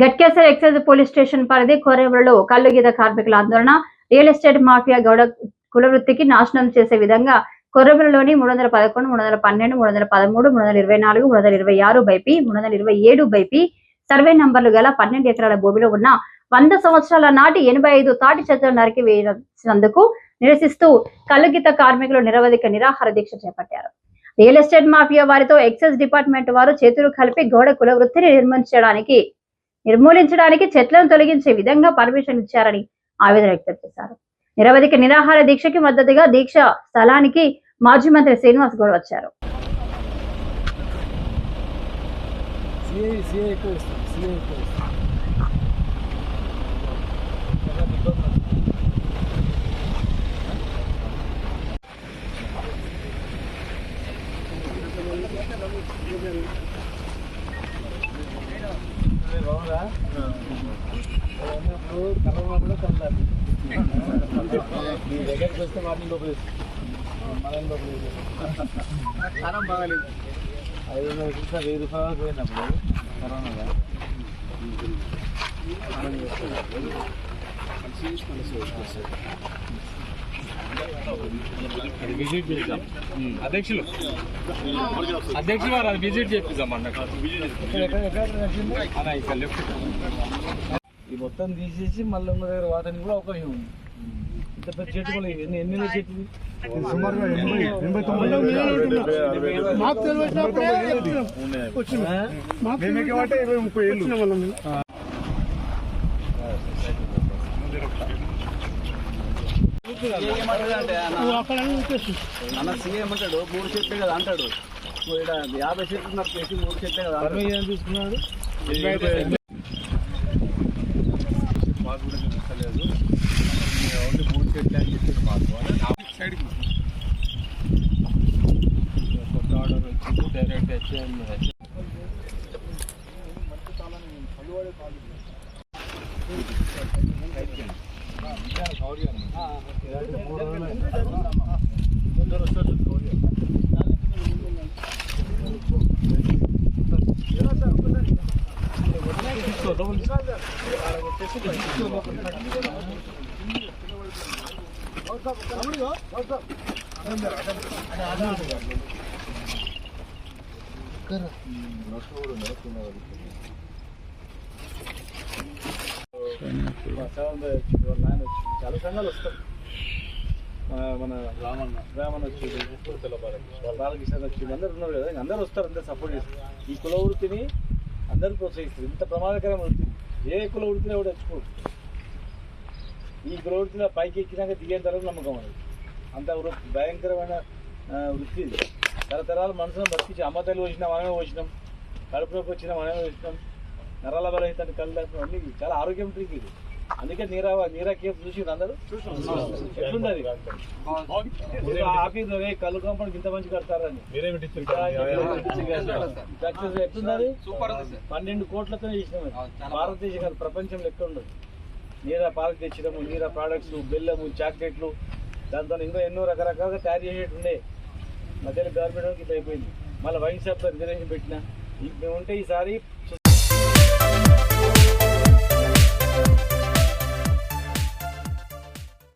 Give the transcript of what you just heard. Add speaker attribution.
Speaker 1: Ghatkesar excise police station పరిధి కొరవలో కల్లుగిత కార్మికుల ఆందోళన. రియల్ ఎస్టేట్ మాఫియా గౌడ కులవృత్తికి నాశనం చేసే విధంగా కొర్రబిలలోని మూడు వందల పదకొండు మూడు వందల పన్నెండు మూడు వందల పదమూడు మూడు వందల ఇరవై నాలుగు మూడు వందల ఇరవై ఆరు బైపి మూడు వందల ఇరవై ఏడు బైపి సర్వే నంబర్లు గల పన్నెండు ఎకరాల భూమిలో ఉన్న వంద సంవత్సరాల నాటి ఎనభై ఐదు తాటి చెత్తలు నరికి వేసినందుకు నిరసిస్తూ కల్లుగిత కార్మికులు నిరవధిక నిరాహార దీక్ష చేపట్టారు. రియల్ ఎస్టేట్ మాఫియా వారితో ఎక్సైజ్ డిపార్ట్మెంట్ వారు చేతులు కలిపి గౌడ కుల వృత్తిని నిర్మించడానికి నిర్మూలించడానికి చెట్లను తొలగించే విధంగా పర్మిషన్ ఇచ్చారని ఆవేదన వ్యక్తం చేశారు. నిరవధిక నిరాహార దీక్షకి మద్దతుగా దీక్ష స్థలానికి మాజీ మంత్రి శ్రీనివాస్ గౌడ్ వచ్చారు.
Speaker 2: సిఐ సిఐ బాగుందా? ఇప్పుడు కరోనా కూడా కనలేదు మీ దగ్గరికి వస్తే వాటిని లోపల మనల్ని లోపల కారం బాగాలేదు ఐదు వందల రూపాయలు వెయ్యి రూపాయలు పోయినప్పుడు కరోనాగా
Speaker 3: అది విజిట్ చేద్దాం. అధ్యక్షులు అధ్యక్షులు వారు అది విజిట్ చేపిద్దాం అన్నట్టు. ఇక్కడ లెఫ్ట్.
Speaker 2: ఈ మొత్తం తీసేసి మళ్ళీ దగ్గర వాతానికి కూడా అవకాశం ఉంది. ఇంత పెద్ద చెట్టు కూడా ఎన్ని ఎన్ని?
Speaker 4: సుమారుగా ఎనభై తొంభై
Speaker 5: మాకు
Speaker 4: ముప్పై ఏళ్ళు
Speaker 5: నువ్వు అక్కడ అని చెప్పేసి.
Speaker 6: అన్న సీఎం అంటాడు మూడు చెట్లే కదా అంటాడు. యాభై చెట్లు ఉన్నారు చేసి మూడు చెట్లే కదా
Speaker 2: తీసుకున్నాడు
Speaker 3: మాకు కూడా చూపిస్తలేదు ఓన్లీ మూడు చెట్లు అని చెప్పింది మాకు సైడ్ కొత్త ఆర్డర్ వచ్చింది డైరెక్ట్ హెచ్ఎం
Speaker 2: చాలా 그래. 음, 나 서울은 내가 떠나가지고. చాలా సంఘాలు వస్తారు మన మన రామన్న రామన్న వచ్చి బాలకృష్ణ వచ్చి అందరు ఉన్నారు కదా ఇంక అందరు వస్తారు అందరు సపోర్ట్ చేస్తారు ఈ కుల వృత్తిని అందరూ ప్రోత్సహిస్తారు ఇంత ప్రమాదకరమైన వృత్తి ఏ కుల వృత్తిని ఎవరు తెచ్చుకోరు ఈ కుల వృత్తిలో పైకి ఎక్కినాక దిగేంత వరకు నమ్మకం అది అంత వృ- భయంకరమైన వృత్తి. ఇది తరతరాల మనసును బతికించి అమ్మ తల్లి వచ్చినా మనమే వచ్చినాం కడుపు నొప్పి వచ్చినా మనమే వచ్చినాం నరాల బలహితాన్ని కళ్ళు అన్ని చాలా ఆరోగ్యం ట్రీక్ ఇది. అందుకే నీరా నీరా కేఫ్ చూసి అందరూ? ఆఫీస్ కళ్ళు కాంపౌండ్ ఇంత మంచి కడతారని. సక్సెస్ ఎట్లున్నది పన్నెండు కోట్లతో చేసినాం. భారతదేశం కాదు ప్రపంచంలో ఎక్కడ ఉండదు. నీరా పాలకు తెచ్చినాము నీరా ప్రోడక్ట్స్ బెల్లము చాక్లెట్లు దాంతో ఇంకా ఎన్నో రకరకాలుగా తయారు చేసేటి ఉండే. మధ్యలో గవర్నమెంట్ ఇట్లా అయిపోయింది. మళ్ళీ వైన్ షాప్ రిజర్వేషన్ పెట్టిన. మేము ఉంటే ఈసారి